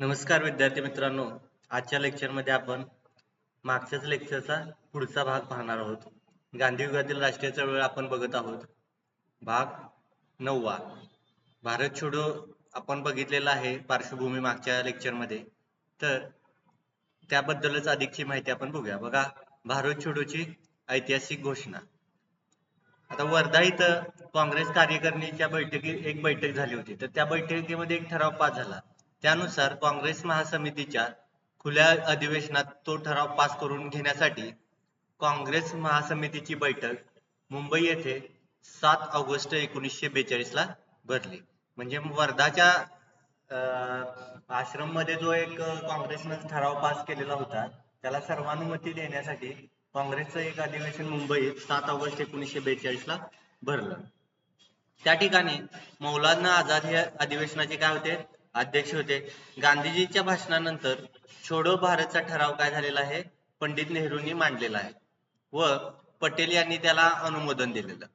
नमस्कार विद्यार्थी मित्रांनो. आजच्या लेक्चरमध्ये आपण मागच्याच लेक्चरचा पुढचा भाग पाहणार आहोत. गांधीयुगातील राष्ट्रीय चळवळ आपण बघत आहोत. भाग नववा. भारत छोडो आपण बघितलेला आहे पार्श्वभूमी मागच्या लेक्चरमध्ये तर त्याबद्दलच अधिकची माहिती आपण बघूया. बघा भारत छोडोची ऐतिहासिक घोषणा. आता वर्धा इथं काँग्रेस कार्यकारिणीच्या बैठकीत एक बैठक झाली होती. तर त्या बैठकीमध्ये एक ठराव पास झाला. त्यानुसार काँग्रेस महासमितीच्या खुल्या अधिवेशनात तो ठराव पास करून घेण्यासाठी काँग्रेस महासमितीची बैठक मुंबई येथे सात ऑगस्ट एकोणीसशे बेचाळीस ला भरली. म्हणजे वर्धाच्या आश्रममध्ये जो एक काँग्रेसनं ठराव पास केलेला होता त्याला सर्वानुमती देण्यासाठी काँग्रेसचं एक अधिवेशन मुंबईत सात ऑगस्ट एकोणीसशे बेचाळीस ला भरलं. त्या ठिकाणी मौलाना आझाद हे अधिवेशनाचे काय होते? अध्यक्ष होते. गांधीजींच्या भाषणानंतर छोडो भारतचा ठराव काय झालेला आहे? पंडित नेहरूंनी मांडलेला आहे. व पटेल यांनी त्याला अनुमोदन दिलेलं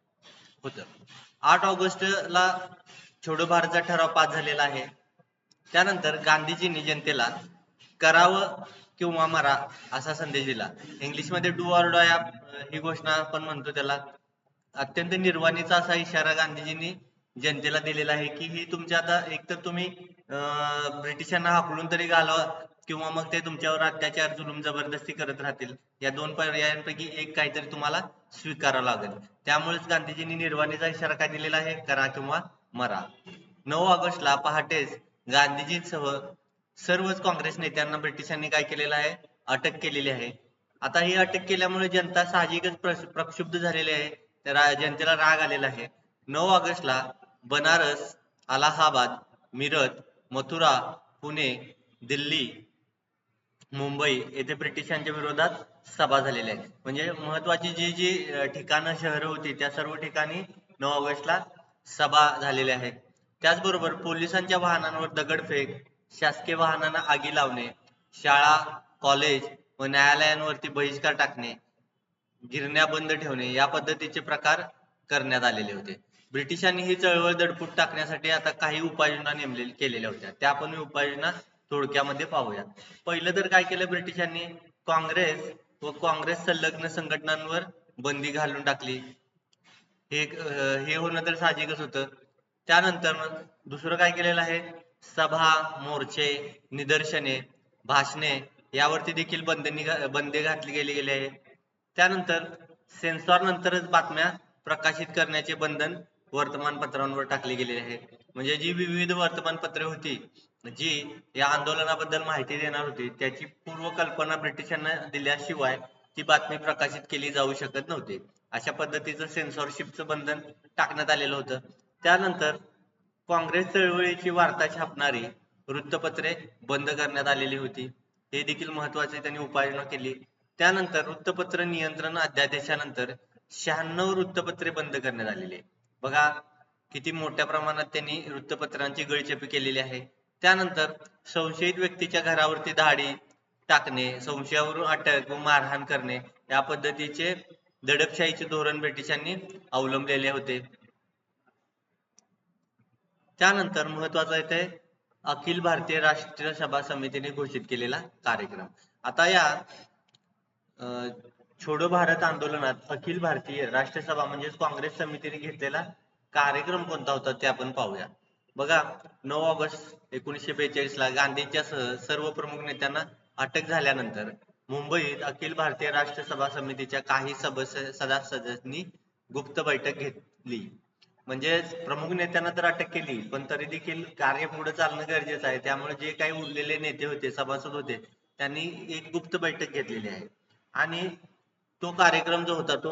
होतं. आठ ऑगस्टला छोडो भारतचा ठराव पास झालेला आहे. त्यानंतर गांधीजींनी जनतेला करावं किंवा मरा असा संदेश दिला. इंग्लिशमध्ये डू ऑर डाय ही घोषणा आपण म्हणतो त्याला. अत्यंत निर्वाणीचा असा इशारा गांधीजींनी जनतेला दिलेला आहे की ही तुमच्या आता एकतर तुम्ही ब्रिटिशांना हाकलून तरी घालवा किंवा मग ते तुमच्यावर अत्याचार जुलूम जबरदस्ती करत राहतील. या दोन पर्यायांपैकी एक काहीतरी तुम्हाला स्वीकारावं लागेल. त्यामुळेच गांधीजींनी निर्वाणीचा इशारा काय दिलेला आहे? करा किंवा मरा. नऊ ऑगस्टला पहाटेच गांधीजींसह सर्वच काँग्रेस नेत्यांना ब्रिटिशांनी काय केलेलं आहे? अटक केलेली आहे. आता ही अटक केल्यामुळे जनता साहजिकच प्रक्षुब्ध झालेली आहे. जनतेला राग आलेला आहे. नऊ ऑगस्टला बनारस अलाहाबाद मिरत मथुरा पुणे दिल्ली मुंबई येथे ब्रिटिशांच्या विरोधात सभा झालेल्या आहेत. म्हणजे महत्वाची जी जी ठिकाणं शहरं होती त्या सर्व ठिकाणी नऊ ऑगस्टला सभा झालेल्या आहेत. त्याचबरोबर पोलिसांच्या वाहनांवर दगडफेक शासकीय वाहनांना आगी लावणे शाळा कॉलेज व न्यायालयांवरती बहिष्कार टाकणे गिरण्या बंद ठेवणे या पद्धतीचे प्रकार करण्यात आलेले होते. ब्रिटिशांनी ही चळवळ दडपूट टाकण्यासाठी आता काही उपाययोजना नेमले केलेल्या होत्या. त्या आपण उपाययोजना थोडक्यामध्ये पाहूया पहिलं तर काय केलं ब्रिटिशांनी? काँग्रेस व काँग्रेस संलग्न संघटनांवर बंदी घालून टाकली. हे हे होणं तर साहजिकच होतं. त्यानंतर मग दुसरं काय केलेलं आहे? सभा मोर्चे निदर्शने भाषणे यावरती देखील बंधनी बंदे बंदी घातली गेली गेली आहे. त्यानंतर सेन्सॉर नंतरच बातम्या प्रकाशित करण्याचे बंधन वर्तमानपत्रांवर टाकले गेलेली आहे. म्हणजे जी विविध वर्तमानपत्रे होती जी या आंदोलनाबद्दल माहिती देणार होती त्याची पूर्वकल्पना ब्रिटिशांना दिल्याशिवाय ती बातमी प्रकाशित केली जाऊ शकत नव्हती. अशा पद्धतीचं सेन्सॉरशिपचं बंधन टाकण्यात आलेलं होतं. त्यानंतर काँग्रेस चळवळीची वार्ता छापणारी वृत्तपत्रे बंद करण्यात आलेली होती. हे देखील महत्त्वाचे त्यांनी उपाययोजना केली. त्यानंतर वृत्तपत्र नियंत्रण अध्यादेशानंतर शहाण्णव वृत्तपत्रे बंद करण्यात आलेली आहे बघा किती मोठ्या प्रमाणात त्यांनी वृत्तपत्रांची गळचेपी केलेली आहे. त्यानंतर संशयित व्यक्तीच्या घरावरती धाडी टाकणे संशयावरून अटक व मारहाण करणे या पद्धतीचे दडपशाहीचे धोरण ब्रिटिशांनी अवलंबलेले होते. त्यानंतर महत्वाचं येते अखिल भारतीय राष्ट्रीय सभा समितीने घोषित केलेला कार्यक्रम. आता या अं, छोडो भारत आंदोलनात अखिल भारतीय राष्ट्रसभा म्हणजेच काँग्रेस समितीने घेतलेला कार्यक्रम कोणता होता ते आपण पाहूया. बघा नऊ ऑगस्ट एकोणीसशे बेचाळीस ला गांधींच्या सह सर्व प्रमुख नेत्यांना अटक झाल्यानंतर मुंबईत अखिल भारतीय राष्ट्रसभा समितीच्या काही सदस्य सदस्यांनी गुप्त बैठक घेतली. म्हणजे प्रमुख नेत्यांना तर अटक केली पण तरी देखील कार्य पुढे चालणं गरजेचं आहे. त्यामुळे जे काही उरलेले नेते होते सभासद होते त्यांनी एक गुप्त बैठक घेतलेली आहे. आणि तो कार्यक्रम जो होता तो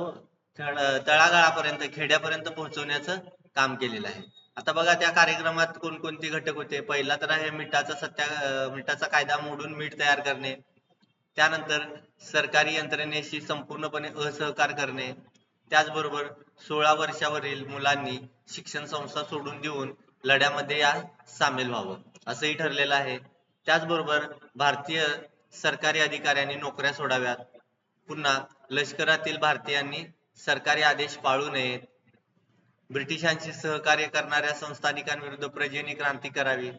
तळागाळापर्यंत खेड्यापर्यंत पोहोचवण्याचं काम केलेलं आहे. आता बघा त्या कार्यक्रमात कोणकोणते घटक होते? पहिला तर आहे मिठाचा सत्या मिठाचा कायदा मोडून मीठ तयार करणे. त्यानंतर सरकारी यंत्रणेशी संपूर्णपणे असहकार करणे. त्याचबरोबर सोळा वर्षावरील मुलांनी शिक्षण संस्था सोडून देऊन लढ्यामध्ये या सामील व्हावं असंही ठरलेलं आहे. त्याचबरोबर भारतीय सरकारी अधिकाऱ्यांनी नोकऱ्या सोडाव्यात. पुन्हा लष्करातील भारतीयांनी सरकारी आदेश पाळू नयेत. ब्रिटिशांशी सहकार्य करणाऱ्या संस्थानिकांविरुद्ध प्रजनी क्रांती करावी.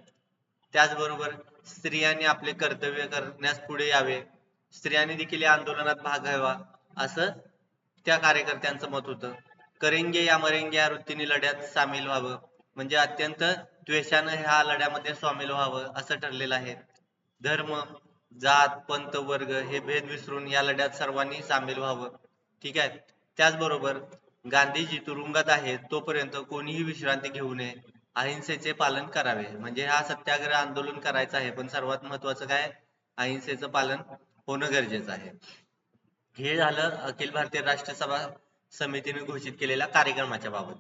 त्याचबरोबर स्त्रियांनी आपले कर्तव्य करण्यास पुढे यावे. स्त्रियांनी देखील या आंदोलनात भाग घ्यावा असं त्या कार्यकर्त्यांचं मत होतं. करेंगे या मरेंगे या वृत्तीने लढ्यात सामील व्हावं. म्हणजे अत्यंत द्वेषानं ह्या लढ्यामध्ये सामील व्हावं असं ठरलेलं आहे. धर्म जात पंत वर्ग हे भेद विसरून या लढ्यात सर्वांनी सामील व्हावं. ठीक आहे? त्याचबरोबर गांधीजी तुरुंगात आहेत तोपर्यंत कोणीही विश्रांती घेऊ नये. अहिंसेचे पालन करावे. म्हणजे हा सत्याग्रह आंदोलन करायचं आहे पण सर्वात महत्वाचं काय? अहिंसेचं पालन होणं गरजेचं आहे. हे झालं अखिल भारतीय राष्ट्रीय सभा समितीने घोषित केलेल्या कार्यक्रमाच्या बाबत.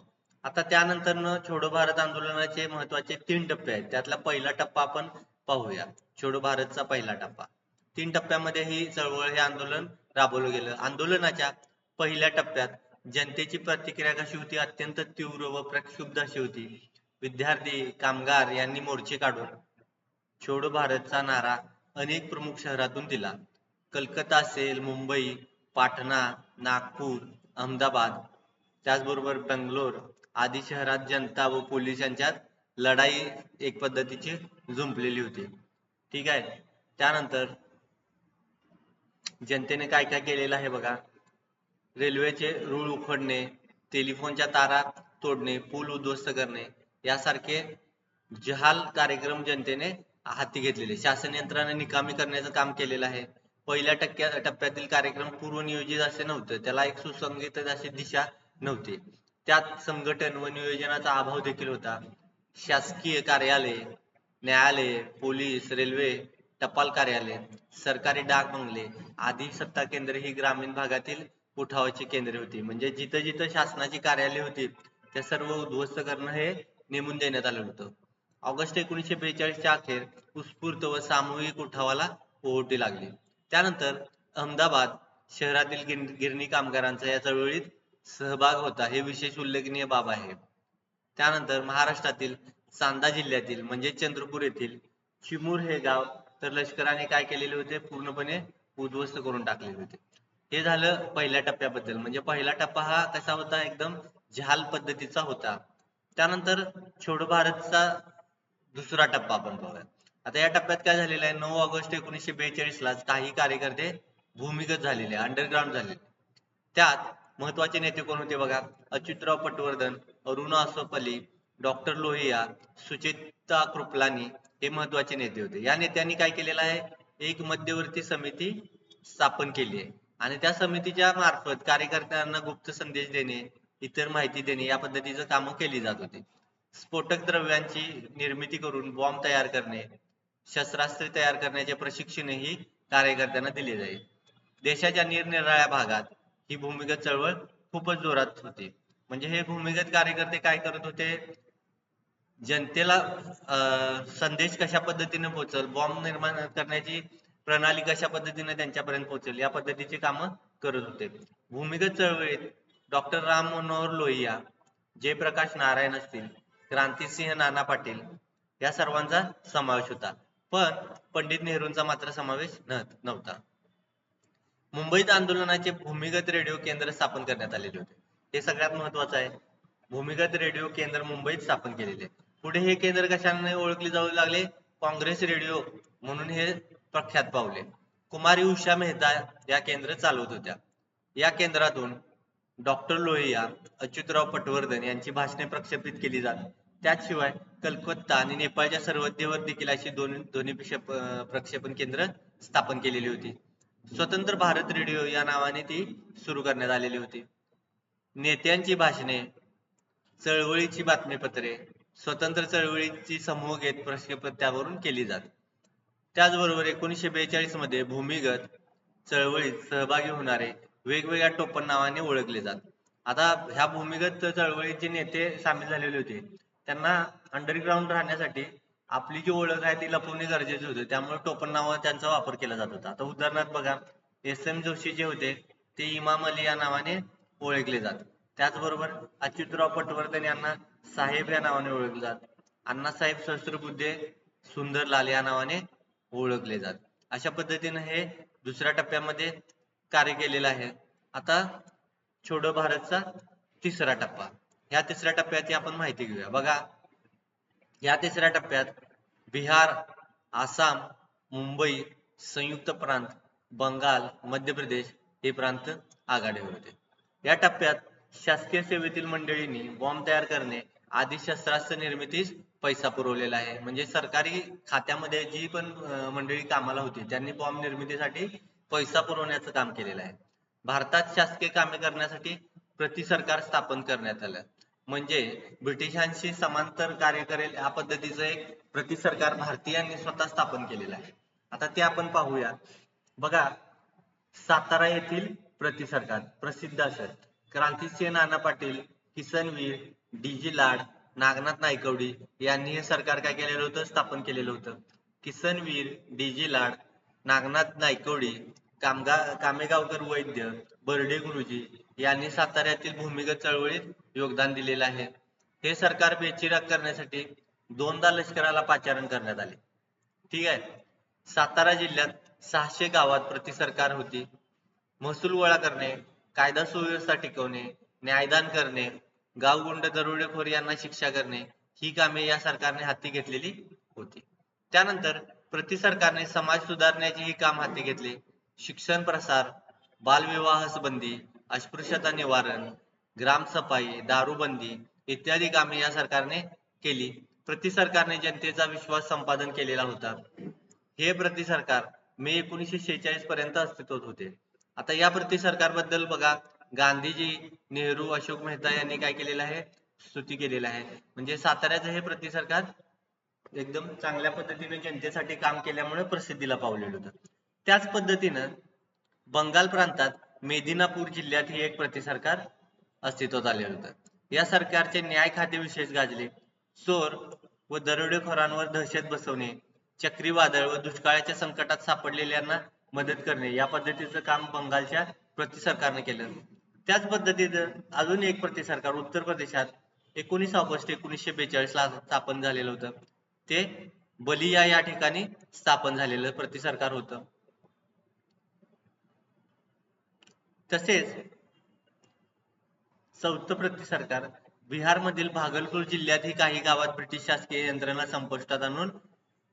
आता त्यानंतर छोडो भारत आंदोलनाचे महत्त्वाचे तीन टप्पे आहेत. त्यातला पहिला टप्पा आपण पाहूया. छोडो भारतचा पहिला टप्पा. तीन टप्प्यामध्ये ही चळवळ हे आंदोलन राबवलं गेलं. आंदोलनाच्या पहिल्या टप्प्यात जनतेची प्रतिक्रिया कशी होती? अत्यंत तीव्र व प्रक्षुब्ध अशी होती. विद्यार्थी कामगार यांनी मोर्चे काढून छोडो भारतचा नारा अनेक प्रमुख शहरातून दिला. कलकत्ता असेल मुंबई पाटणा नागपूर अहमदाबाद त्याचबरोबर बेंगलोर आदी शहरात जनता व पोलीस यांच्यात लढाई एक पद्धतीची जुंपलेली होती. ठीक आहे? त्यानंतर जनतेने काय काय केलेलं आहे बघा? रेल्वेचे रूळ उखडणे टेलिफोनच्या तारा तोडणे पूल उद्ध्वस्त करणे यासारखे जहाल कार्यक्रम जनतेने हाती घेतलेले. शासन यंत्रणा निकामी करण्याचं काम केलेलं आहे. पहिल्या टक्क्या टप्प्यातील कार्यक्रम पूर्वनियोजित असे नव्हते. त्याला एक सुसंगीत अशी दिशा नव्हती. त्यात संघटन व नियोजनाचा अभाव देखील होता. शासकीय कार्यालय न्यायालय पोलीस रेल्वे टपाल कार्यालय सरकारी डाक बंगले आदी सत्ता केंद्र ही ग्रामीण भागातील उठावाची केंद्रे होती. म्हणजे जिथं जिथं शासनाची कार्यालय होती त्या सर्व उद्ध्वस्त करणं हे नेमून देण्यात आलं होतं. ऑगस्ट एकोणीसशे बेचाळीसच्या अखेर उत्स्फूर्त व सामूहिक उठावाला ओहोटी लागली. त्यानंतर अहमदाबाद शहरातील गिरणी कामगारांचा या चळवळीत सहभाग होता हे विशेष उल्लेखनीय बाब आहे. त्यानंतर महाराष्ट्रातील सांदा जिल्ह्यातील म्हणजे चंद्रपूर येथील चिमूर हे गाव तर लष्कराने काय केलेले होते? पूर्णपणे उद्ध्वस्त करून टाकलेले होते. हे झालं पहिल्या टप्प्याबद्दल. म्हणजे पहिला टप्पा हा कसा होता? एकदम झाल पद्धतीचा होता. त्यानंतर छोडो भारतचा दुसरा टप्पा आपण पाहूया. आता या टप्प्यात काय झालेलं आहे? नऊ ऑगस्ट एकोणीसशे बेचाळीस ला काही कार्यकर्ते भूमिगत झालेले अंडरग्राऊंड झालेले. त्यात महत्त्वाचे नेते कोण होते बघा? अच्युतराव पटवर्धन अरुणा असोपल्ली डॉक्टर लोहिया सुचिता कृपलानी हे महत्त्वाचे नेते होते. या नेत्यांनी काय केलेलं आहे? एक मध्यवर्ती समिती स्थापन केली आहे. आणि त्या समितीच्या मार्फत कार्यकर्त्यांना गुप्त संदेश देणे इतर माहिती देणे या पद्धतीचं कामं केली जात होती. स्फोटक द्रव्यांची निर्मिती करून बॉम्ब तयार करणे शस्त्रास्त्रे तयार करण्याचे प्रशिक्षणही कार्यकर्त्यांना दिले जाईल. देशाच्या निरनिराळ्या भागात ही भूमिगत चळवळ खूपच जोरात होती. म्हणजे हे भूमिगत कार्यकर्ते काय करत होते? जनतेला अं, संदेश कशा पद्धतीने पोहोचल? बॉम्ब निर्माण करण्याची प्रणाली कशा पद्धतीने त्यांच्यापर्यंत पोहोचेल? या पद्धतीची कामं करत होते. भूमिगत चळवळीत डॉक्टर राम मनोहर लोहिया जयप्रकाश नारायण असतील क्रांतीसिंह नाना पाटील या सर्वांचा समावेश होता. पण पंडित नेहरूंचा मात्र समावेश नव्हता. मुंबईत आंदोलनाचे भूमिगत रेडिओ केंद्र स्थापन करण्यात आलेले होते. हे सगळ्यात महत्वाचं आहे. भूमिगत रेडिओ केंद्र मुंबईत स्थापन केलेले. पुढे हे केंद्र कशाने ओळखले जाऊ लागले? काँग्रेस रेडिओ म्हणून हे प्रख्यात पावले. कुमारी उषा मेहता या केंद्र चालवत होत्या. या केंद्रातून डॉक्टर लोहिया अच्युतराव पटवर्धन यांची भाषणे प्रक्षेपित केली जात. त्याशिवाय कलकत्ता आणि नेपाळच्या सर्वदेवर देखील अशी दोन दोन्ही प्रक्षेपण केंद्र स्थापन केलेली होती. स्वतंत्र भारत रेडिओ या नावाने ती सुरू करण्यात आलेली होती. नेत्यांची भाषणे चळवळीची बातमीपत्रे स्वतंत्र चळवळीची समूह घेत प्रक्षेपण त्यावरून केली जात. त्याचबरोबर एकोणीसशे बेचाळीसमध्ये भूमिगत चळवळीत सहभागी होणारे वेगवेगळ्या टोपण नावाने ओळखले जात. आता ह्या भूमिगत चळवळीचे नेते सामील झालेले होते त्यांना अंडरग्राऊंड राहण्यासाठी आपली जी ओळख आहे ती लपवणे गरजेचे होते. त्यामुळे टोपण नावावर त्यांचा वापर केला जात होता. आता उदाहरणार्थ बघा एस एम जोशी जे होते ते इमाम अली या नावाने ओळखले जात. त्याचबरोबर अच्युतराव पटवर्धन यांना साहेब या नावाने ओळखले जात. अण्णासाहेब सहस्त्रबुद्धे सुंदरलाल या नावाने ओळखले जात. अशा पद्धतीने हे दुसऱ्या टप्प्यामध्ये कार्य केलेलं आहे. आता छोडो भारतचा तिसरा टप्पा. या तिसऱ्या टप्प्याची आपण माहिती घेऊया. बघा या तिसऱ्या टप्प्यात बिहार आसाम मुंबई संयुक्त प्रांत बंगाल मध्य प्रदेश हे प्रांत आघाडीवर होते. या टप्प्यात शासकीय सेवेतील मंडळींनी बॉम्ब तयार करणे आदी शस्त्रास्त्र निर्मितीस पैसा पुरवलेला आहे. म्हणजे सरकारी खात्यामध्ये जी पण मंडळी कामाला होती त्यांनी बॉम्ब निर्मितीसाठी पैसा पुरवण्याचं काम केलेलं आहे. भारतात शासकीय कामे करण्यासाठी प्रति सरकार स्थापन करण्यात आलं. म्हणजे ब्रिटिशांशी समांतर कार्य करेल या पद्धतीचं एक प्रति सरकार भारतीयांनी स्वतः स्थापन केलेलं आहे. आता ते आपण पाहूया बघा सातारा येथील प्रति प्रसिद्ध असत. क्रांतीसिंह नाना पाटील किसनवीर डी जी लाड नागनाथ नायकवडी यांनी हे सरकार काय केलेलं होतं? स्थापन केलेलं होतं. किसनवीर डी जी लाड नागनाथ नायकवडी कामगा कामेगावकर वैद्य बर्डे गुरुजी यांनी साताऱ्यातील भूमिगत चळवळीत योगदान दिलेलं आहे. हे सरकार बेचिराग करण्यासाठी दोनदा लष्कराला पाचारण करण्यात आले. ठीक आहे? सातारा जिल्ह्यात सहाशे गावात प्रति सरकार होती. महसूल गोळा करणे कायदा सुव्यवस्था टिकवणे न्यायदान करणे गावगुंड दरोडेखोर यांना शिक्षा करणे ही कामे या सरकारने हाती घेतलेली होती. त्यानंतर प्रति सरकारने समाज सुधारण्याचे ही काम हाती घेतले. शिक्षण प्रसार बालविवाह बंदी अस्पृश्यता निवारण ग्रामसफाई दारूबंदी इत्यादी कामे या सरकारने केली. प्रति सरकारने जनतेचा विश्वास संपादन केलेला होता. हे प्रति सरकार मे एकोणीसशे शेहेचाळीस पर्यंत अस्तित्वात होते. आता या प्रति सरकारबद्दल बघा. गांधीजी नेहरू अशोक मेहता यांनी काय केलेलं आहे? स्तुती केलेलं आहे. म्हणजे साताऱ्याचं हे प्रति सरकार एकदम चांगल्या पद्धतीने जनतेसाठी काम केल्यामुळे प्रसिद्धीला पावलेलं होतं. त्याच पद्धतीनं बंगाल प्रांतात मेदिनापूर जिल्ह्यात हे एक प्रति सरकार अस्तित्वात आलेलं होतं. या सरकारचे न्याय खाते विशेष गाजले. चोर व दरोडेखोरांवर दहशत बसवणे चक्रीवादळ व दुष्काळाच्या संकटात सापडलेल्यांना मदत करणे. या पद्धतीचं काम बंगालच्या प्रति सरकारने केलं. त्याच पद्धतीचं अजून एक प्रति सरकार उत्तर प्रदेशात एकोणीस ऑगस्ट एकोणीसशे बेचाळीस ला स्थापन झालेलं होतं. ते बलिया या ठिकाणी स्थापन झालेलं प्रति सरकार होतं. तसेच चौथं प्रति सरकार बिहारमधील भागलपूर जिल्ह्यातही काही गावात ब्रिटिश शासकीय यंत्रणा संपुष्टात आणून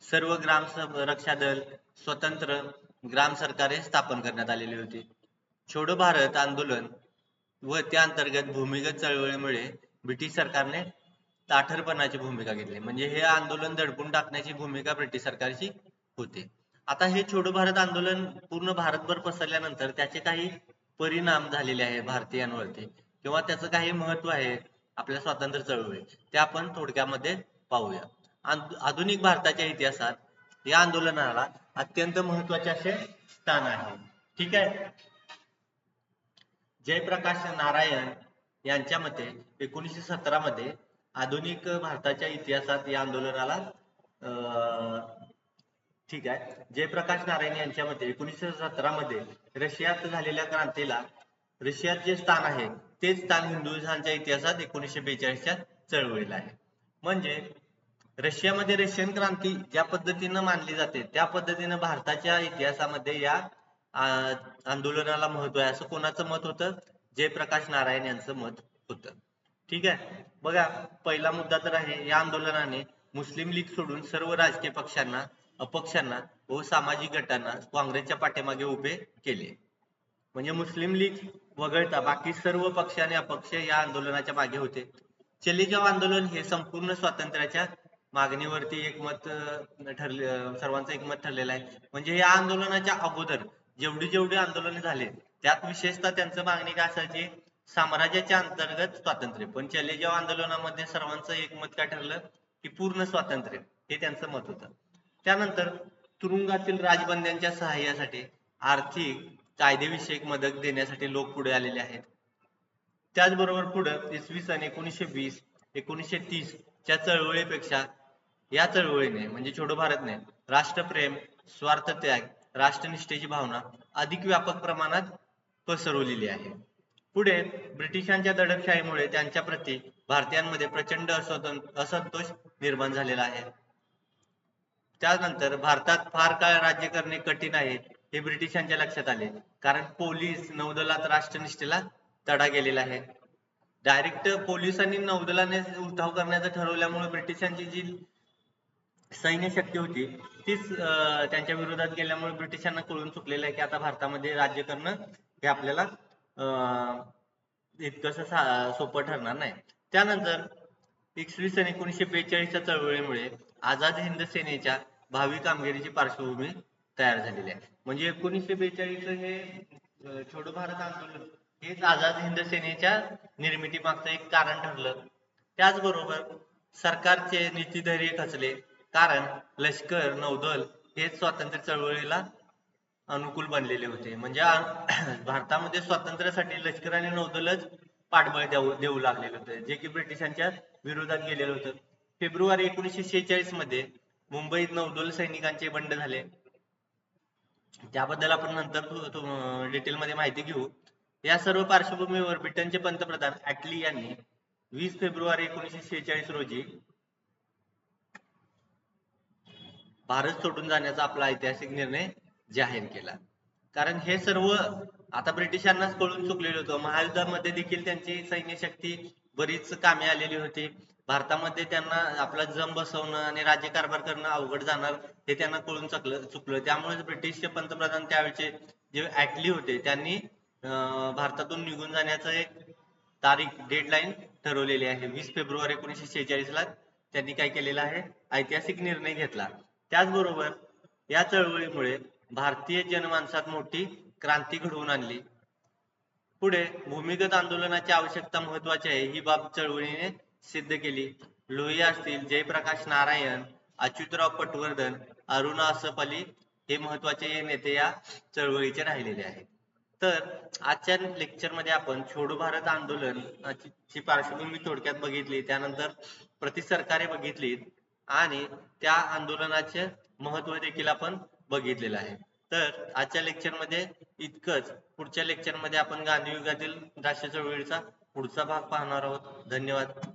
सर्व ग्राम रक्षा दल स्वतंत्र ग्राम सरकारे स्थापन करण्यात आलेली होती. छोडो भारत आंदोलन व त्या अंतर्गत भूमिगत चळवळीमुळे ब्रिटिश सरकारने ताठरपणाची भूमिका घेतली. म्हणजे हे आंदोलन दडपून टाकण्याची भूमिका ब्रिटिश सरकारची होती. आता हे छोडो भारत आंदोलन पूर्ण भारतभर पसरल्यानंतर त्याचे काही परिणाम झालेले आहे भारतीयांवरती. किंवा त्याचं काही महत्त्व आहे आपल्या स्वातंत्र्य चळवळी ते आपण थोडक्यामध्ये पाहूया. आधुनिक भारताच्या इतिहासात या आंदोलनाला अत्यंत महत्त्वाचे असे स्थान आहे. ठीक आहे? जयप्रकाश नारायण यांच्या मते एकोणीसशे सतरा मध्ये आधुनिक भारताच्या इतिहासात या आंदोलनाला अं, ठीक आहे. जयप्रकाश नारायण यांच्या मते एकोणीसशे सतरा मध्ये रशियात झालेल्या क्रांतीला रशियात जे स्थान आहे तेच स्थान हिंदुस्थानच्या इतिहासात एकोणीसशे बेचाळीसच्या चळवळीला आहे. म्हणजे रशियामध्ये रशियन क्रांती ज्या पद्धतीनं मानली जाते त्या पद्धतीनं भारताच्या इतिहासामध्ये या आंदोलनाला महत्त्व आहे. असं कोणाचं मत होतं? जयप्रकाश नारायण यांचं मत होतं. ठीक आहे? बघा पहिला मुद्दा तर आहे या आंदोलनाने मुस्लिम लीग सोडून सर्व राजकीय पक्षांना अपक्षांना व सामाजिक गटांना काँग्रेसच्या पाठीमागे उभे केले. म्हणजे मुस्लिम लीग वगळता बाकी सर्व पक्ष आणि अपक्ष या आंदोलनाच्या मागे होते. चले जाव आंदोलन हे संपूर्ण स्वातंत्र्याच्या मागणीवरती एकमत ठरले सर्वांचं एकमत ठरलेलं आहे. म्हणजे या आंदोलनाच्या अगोदर जेवढी जेवढी आंदोलने झाले त्यात विशेषतः त्यांचं मागणी काय असायची? साम्राज्याच्या अंतर्गत स्वातंत्र्य. पण चलेजाव आंदोलनामध्ये सर्वांचं एकमत काय ठरलं? की पूर्ण स्वातंत्र्य. हे त्यांचं मत होतं. त्यानंतर तुरुंगातील राजबंद्यांच्या सहाय्यासाठी आर्थिक कायदेविषयक मदत देण्यासाठी लोक पुढे आलेले आहेत. त्याचबरोबर पुढे इसवी सन एकोणीसशे वीस एकोणीसशे तीस च्या चळवळीपेक्षा या चळवळीने म्हणजे छोडो भारतने राष्ट्रप्रेम स्वार्थ त्याग राष्ट्रनिष्ठेची भावना अधिक व्यापक प्रमाणात पसरवलेली आहे. पुढे ब्रिटिशांच्या दडपशाहीमुळे त्यांच्या प्रती भारतीयांमध्ये प्रचंड असंतोष निर्माण झालेला आहे. त्यानंतर भारतात फार काळ राज्य करणे कठीण आहे हे ब्रिटिशांच्या लक्षात आले. कारण पोलीस नौदलात राष्ट्रनिष्ठेला तडा गेलेला आहे. डायरेक्ट पोलिसांनी नौदलाने उठाव करण्याचं ठरवल्यामुळे ब्रिटिशांची जी सैन्य शक्ती होती. तीच त्यांच्या विरोधात गेल्यामुळे ब्रिटिशांना कळून चुकलेलं आहे की आता भारतामध्ये राज्य करणं हे आपल्याला अं, इतकंसं सोपं ठरणार नाही. त्यानंतर इसवी सन एकोणीसशे बेचाळीसच्या चळवळीमुळे आझाद हिंद सेनेच्या भावी कामगिरीची पार्श्वभूमी तयार झालेली आहे. म्हणजे एकोणीसशे बेचाळीस हे अं, छोडो भारत आंदोलन हेच आझाद हिंद सेनेच्या निर्मिती मागचं एक कारण ठरलं. त्याचबरोबर सरकारचे नीतीधैर्य खचले कारण लष्कर नौदल हेच स्वातंत्र्य चळवळीला अनुकूल बनलेले होते. म्हणजे भारतामध्ये स्वातंत्र्यासाठी लष्कर आणि नौदलच पाठबळ देऊ देऊ लागलेले होते. जे की ब्रिटिशांच्या विरोधात गेलेलं होतं. फेब्रुवारी एकोणीसशे शेहेचाळीसमध्ये मुंबईत नौदल सैनिकांचे बंड झाले. त्याबद्दल आपण नंतर डिटेल मध्ये माहिती घेऊ. या सर्व पार्श्वभूमीवर ब्रिटनचे पंतप्रधान ऍटली यांनी वीस फेब्रुवारी एकोणीसशे शेहेचाळीस रोजी भारत सोडून जाण्याचा आपला ऐतिहासिक निर्णय जाहीर केला. कारण हे सर्व आता ब्रिटिशांनाच कळून चुकलेलं होतं. महायुद्धामध्ये देखील त्यांची सैन्य शक्ती बरीच कामे आलेली होती. भारतामध्ये त्यांना आपला जम बसवणं आणि राज्यकारभार करणं अवघड जाणार हे त्यांना कळून चुकलं चुकलं. त्यामुळेच ब्रिटिशचे पंतप्रधान त्यावेळचे जे ऍटली होते त्यांनी भारतातून निघून जाण्याचं एक तारीख डेडलाईन ठरवलेली आहे. वीस फेब्रुवारी एकोणीसशे शेहेचाळीस ला त्यांनी काय केलेलं आहे? ऐतिहासिक निर्णय घेतला. त्याचबरोबर या चळवळीमुळे भारतीय जनमानसात मोठी क्रांती घडवून आणली. पुढे भूमिगत आंदोलनाची आवश्यकता महत्वाची आहे ही बाब चळवळीने सिद्ध केली. लोहिया असतील जयप्रकाश नारायण अच्युतराव पटवर्धन अरुणा असफ अली हे महत्त्वाचे नेते या चळवळीचे राहिलेले आहेत. तर आजच्या लेक्चरमध्ये आपण छोडो भारत आंदोलन ची पार्श्वभूमी थोडक्यात बघितली त्यानंतर प्रतिसरकारे बघितली आणि त्या आंदोलनाचे महत्त्व देखील आपण बघितलेलं आहे. तर आजच्या लेक्चरमध्ये इतकंच. पुढच्या लेक्चरमध्ये आपण गांधी युगातील राष्ट्रीय चळवळीचा पुढचा भाग पाहणार आहोत. धन्यवाद.